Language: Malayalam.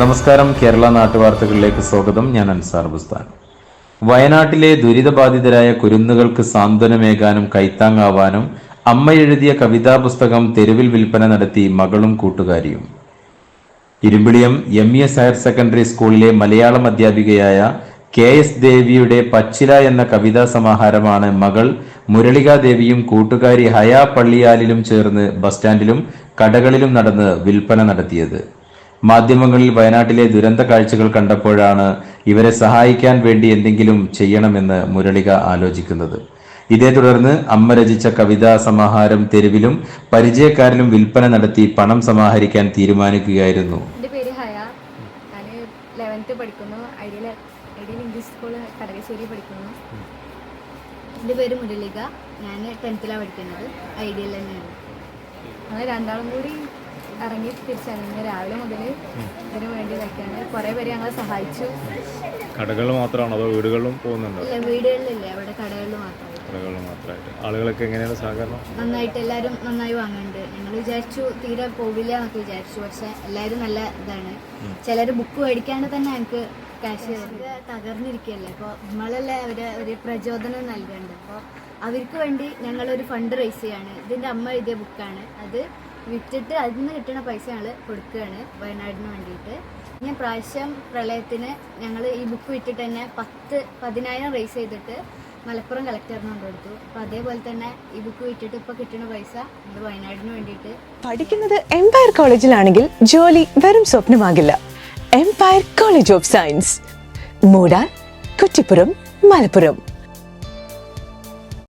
നമസ്കാരം. കേരള നാട്ടുവാർത്തകളിലേക്ക് സ്വാഗതം. ഞാൻ അൻസാർ ബുസ്താൻ. വയനാട്ടിലെ ദുരിതബാധിതരായ കുരുന്നുകൾക്ക് സാന്ത്വനമേകാനും കൈത്താങ്ങാവാനും അമ്മ എഴുതിയ കവിതാ പുസ്തകം തെരുവിൽ വിൽപ്പന നടത്തി മകളും കൂട്ടുകാരിയും. Irimbiliyam M S higher secondary സ്കൂളിലെ മലയാളം അധ്യാപികയായ കെ എസ് ദേവിയുടെ പച്ചില എന്ന കവിതാ സമാഹാരമാണ് മകൾ മുരളിക ദേവിയും കൂട്ടുകാരി ഹയ പള്ളിയാലിലും ചേർന്ന് ബസ് സ്റ്റാൻഡിലും കടകളിലും നടന്ന് വിൽപ്പന നടത്തിയത്. മാധ്യമങ്ങളിൽ വയനാട്ടിലെ ദുരന്ത കാഴ്ചകൾ കണ്ടപ്പോഴാണ് ഇവരെ സഹായിക്കാൻ വേണ്ടി എന്തെങ്കിലും ചെയ്യണമെന്ന് മുരളിക ആലോചിക്കുന്നത്. ഇതേ തുടർന്ന് അമ്മ രചിച്ച കവിതാ സമാഹാരം തെരുവിലും പരിചയക്കാരിലും വിൽപ്പന നടത്തി പണം സമാഹരിക്കാൻ തീരുമാനിക്കുകയായിരുന്നു. എന്റെ പേര് ഹയ. ഞാൻ ലെവൻത്ത് പഠിക്കുന്നു. Ideal ideal English school Kadakassery പഠിക്കുന്നു. എന്റെ പേര് മുരളിക. ഞാൻ ടെൻത്തിലാണ് പഠിക്കുന്നത്. ഐഡിയൽ തന്നെയാണ്. രണ്ടാളും കൂടി ഇറങ്ങി തിരിച്ചാണ് ഇന്ന് രാവിലെ മുതൽ ഇതിന് വേണ്ടി ഇതൊക്കെയാണ്. കുറേ പേര് ഞങ്ങളെ സഹായിച്ചു. കടകൾ മാത്രമാണ് അതോ വീടുകളിലും പോകുന്നുണ്ടോ? ഇല്ല വീടുകളിലില്ല. അവിടെ കടകളിൽ മാത്രം. കടകളിൽ മാത്രമായിട്ട്. ആളുകളൊക്കെ എങ്ങനെയാണ് സഹകരണം? നന്നായിട്ട് എല്ലാവരും നന്നായി വാങ്ങുന്നുണ്ട്. ഞങ്ങൾ വിചാരിച്ചു തീരെ പോവില്ല എന്നൊക്കെ വിചാരിച്ചു. പക്ഷെ എല്ലാവരും നല്ല ഇതാണ്. ചിലർ ബുക്ക് മേടിക്കാണ്ട് തന്നെ ഞങ്ങൾക്ക് കാശ് തകർന്നിരിക്കുകയല്ലേ? അപ്പോൾ നമ്മളല്ലേ അവരെ ഒരു പ്രചോദനം നൽകുന്നുണ്ട് അപ്പോൾ അവർക്ക് വേണ്ടി ഞങ്ങളൊരു ഫണ്ട് റേസ് ചെയ്യാണ്. ഇതിന്റെ അമ്മ എഴുതിയ ബുക്കാണ് അത് വിറ്റിട്ട് അതിൽ നിന്ന് കിട്ടുന്ന പൈസ ഞങ്ങൾ കൊടുക്കുകയാണ് വയനാടിന് വേണ്ടിയിട്ട്. ഞാൻ പ്രാവശ്യം പ്രളയത്തിന് ഞങ്ങൾ ഈ ബുക്ക് വിറ്റിട്ട് തന്നെ പത്ത് പതിനായിരം റേസ് ചെയ്തിട്ട് മലപ്പുറം കളക്ടറിന് കൊണ്ടുകൊടുത്തു. അപ്പോൾ അതേപോലെ തന്നെ ഈ ബുക്ക് വിറ്റിട്ട് ഇപ്പോൾ കിട്ടുന്ന പൈസ ഞങ്ങൾ വയനാടിന് വേണ്ടിയിട്ട് പഠിക്കുന്നത് എംപയർ കോളേജിലാണെങ്കിൽ ജോലി വെറും സ്വപ്നമാകില്ല. എംപയർ കോളേജ് ഓഫ് സയൻസ് മൂടാൻ കുറ്റിപ്പുറം മലപ്പുറം.